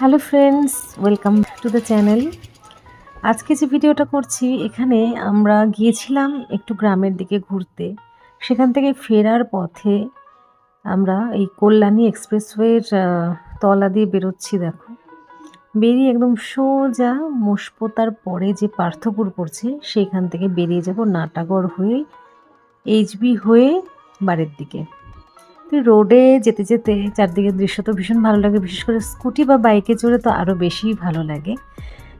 Hello friends, welcome to the channel. আজকে যে ভিডিওটা করছি, এখানে আমরা গিয়েছিলাম একটু গ্রামের দিকে ঘুরতে। সেখান থেকে ফেরার পথে আমরা এই কল্যাণী এক্সপ্রেসওয়ের তলা দিয়ে বেরোচ্ছি, দেখো। বেরিয়ে একদম সোজা মোশপোতার পরে যে পার্থপুর পড়ছে সেইখান থেকে বেরিয়ে যাব নাটাগড় হয়ে, এইচবি হয়ে বাড়ির দিকে। তো রোডে যেতে যেতে চারদিকের দৃশ্য তো ভীষণ ভালো লাগে, বিশেষ করে স্কুটি বা বাইকে চড়ে তো আরও বেশি ভালো লাগে।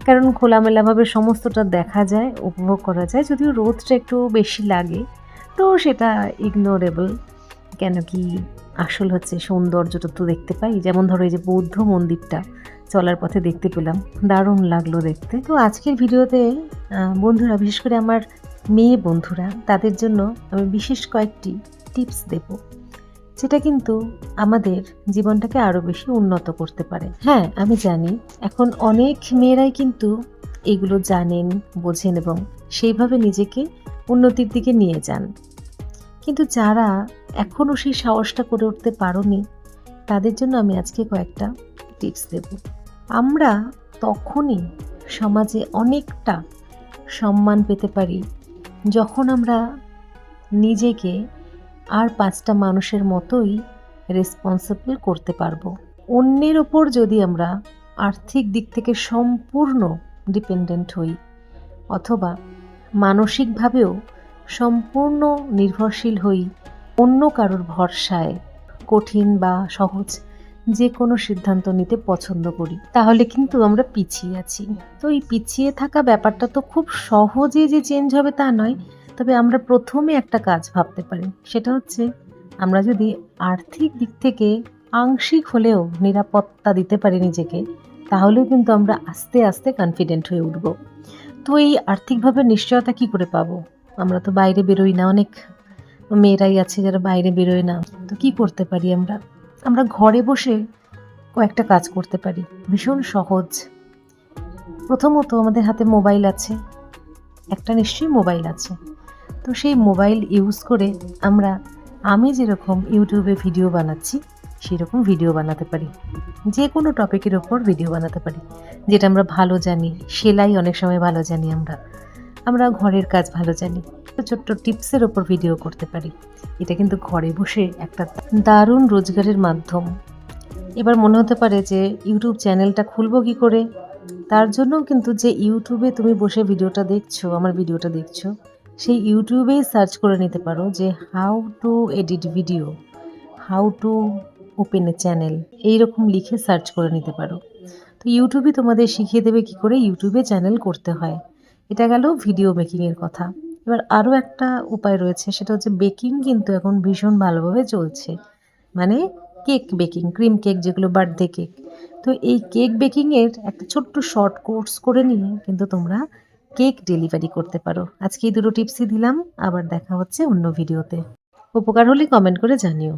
কারণ খোলামেলাভাবে সমস্তটা দেখা যায়, উপভোগ করা যায়, যদিও রোদটা একটু বেশি লাগে। তো সেটা ইগনোরেবল কেন কি আসল হচ্ছে সৌন্দর্যটা তো দেখতে পাই। যেমন ধরো এই যে বৌদ্ধ মন্দিরটা চলার পথে দেখতে পেলাম, দারুণ লাগল দেখতে। তো আজকের ভিডিওতে বন্ধুরা, বিশেষ করে আমার মেয়ে বন্ধুরা, তাদের জন্য আমি বিশেষ কয়েকটি টিপস দেবো। যেটা কিন্তু আমাদের জীবনটাকে আরও বেশি উন্নত করতে পারে। হ্যাঁ আমি জানি। এখন অনেক মেয়েরাই কিন্তু এগুলো জানেন, বোঝেন এবং সেইভাবে নিজেকে উন্নতির দিকে নিয়ে যান। কিন্তু যারা এখনও সেই সাহসটা করে উঠতে পারোনি, তাদের জন্য আমি আজকে কয়েকটা টিপস দেব। আমরা তখনই সমাজে অনেকটা সম্মান পেতে পারি যখন আমরা নিজেকে আর পাঁচটা মানুষের মতোই রেসপন্সিবল করতে পারব। অন্যের ওপর যদি আমরা আর্থিক দিক থেকে সম্পূর্ণ ডিপেন্ডেন্ট হই, অথবা মানসিকভাবেও সম্পূর্ণ নির্ভরশীল হই, অন্য কারোর ভরসায় কঠিন বা সহজ যে কোনো সিদ্ধান্ত নিতে পছন্দ করি, তাহলে কিন্তু আমরা পিছিয়ে আছি। তো এই পিছিয়ে থাকা ব্যাপারটা তো খুব সহজে যে চেঞ্জ হবে তা নয় তবে আমরা প্রথমে একটা কাজ ভাবতে পারি। সেটা হচ্ছে, আমরা যদি আর্থিক দিক থেকে আংশিক হলেও নিরাপত্তা দিতে পারি নিজেকে, তাহলেও কিন্তু আমরা আস্তে আস্তে কনফিডেন্ট হয়ে উঠব। তো এই আর্থিকভাবে নিশ্চয়তা কি করে পাবো? আমরা তো বাইরে বেরোই না, অনেক মেয়েরাই আছে যারা বাইরে বেরোয় না। তো কি করতে পারি আমরা? আমরা ঘরে বসে কয়েকটা কাজ করতে পারি। ভীষণ সহজ। প্রথমত আমাদের হাতে মোবাইল আছে। একটা নিশ্চয়ই মোবাইল আছে। তো সেই মোবাইল ইউজ করে আমরা, আমি যেরকম ইউটিউবে ভিডিও বানাচ্ছি, সেরকম ভিডিও বানাতে পারি। যে কোনো টপিকের ওপর ভিডিও বানাতে পারি। যেটা আমরা ভালো জানি, সেলাই অনেক সময় ভালো জানি আমরা। আমরা ঘরের কাজ ভালো জানি, তো ছোট্ট টিপসের ওপর ভিডিও করতে পারি। এটা কিন্তু ঘরে বসে একটা দারুণ রোজগারের মাধ্যম। এবার মনে হতে পারে যে ইউটিউব চ্যানেলটা খুলবো কি করে? তার জন্য কিন্তু যে ইউটিউবে তুমি বসে ভিডিওটা দেখছ, আমার ভিডিওটা দেখছ সেই ইউটিউবেই সার্চ করে নিতে পারো যে how to edit video how to open a channel এইরকম লিখে সার্চ করে নিতে পারো। তো ইউটিউবই তোমাদের শিখিয়ে দেবে কি করে ইউটিউবে চ্যানেল করতে হয়। এটা গেল ভিডিও মেকিংয়ের কথা। এবার আরও একটা উপায় রয়েছে, সেটা হচ্ছে বেকিং কিন্তু এখন ভীষণ ভালোভাবে চলছে। মানে কেক বেকিং ক্রিম কেক যেগুলো বার্থডে কেক তো এই কেক বেকিংয়ের একটা ছোট্ট শর্ট কোর্স করে নিয়ে কিন্তু তোমরা কেক ডেলিভারি করতে পারো। আজকে এই দুটো টিপসই দিলাম, আবার দেখা হচ্ছে অন্য ভিডিওতে। উপকার হলে কমেন্ট করে জানিও।